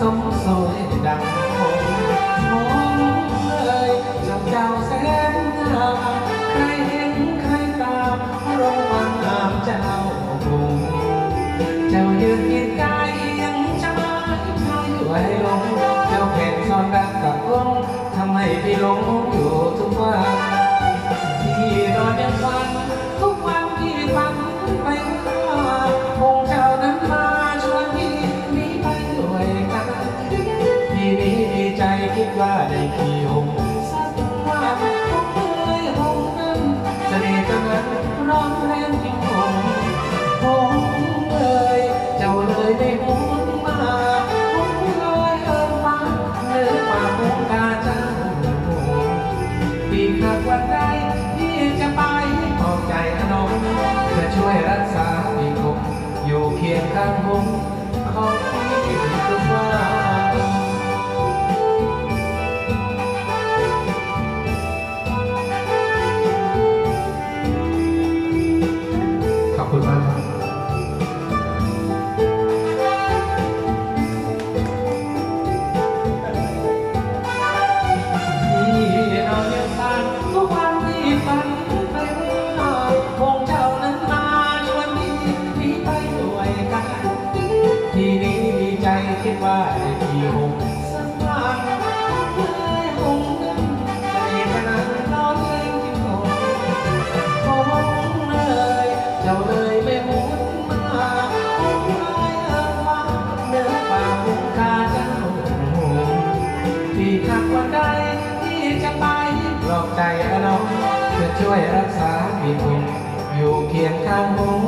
สมสวยดังคงมองเลยจับเจ้าแสนงามใครเห็นใครตามรงมันงามเจ้าคงเจ้ายืนยืนกายยังจะมาพายไหวลง ว่าได้ขี่หงสักวันคงเคยหงนั้นเสน่ห์เจ้านั้นร้องแรงจริงหงหงเอ่ยเจ้าเลยไม่หงมาหงเลยเอิญฟ้าเนื้อป่าหงกาจ้าหงปีหากวันใดที่จะไปปลอบใจอนงจะช่วยรักษาปีคงอยู่เคียงข้างหง คิดว่าได้พี่หงสักวันเลยหงนั้นใจขนาดนอนเล่นที่หงหงเลยเจ้าเลยไม่หุนมาหงเลยเอิ้นว่าเนื้อป่าหงกาเจ้าหงที่หากวันใดที่จะไปปลอบใจอน้องจะช่วยรักษาพี่งอยู่เคียงข้างหง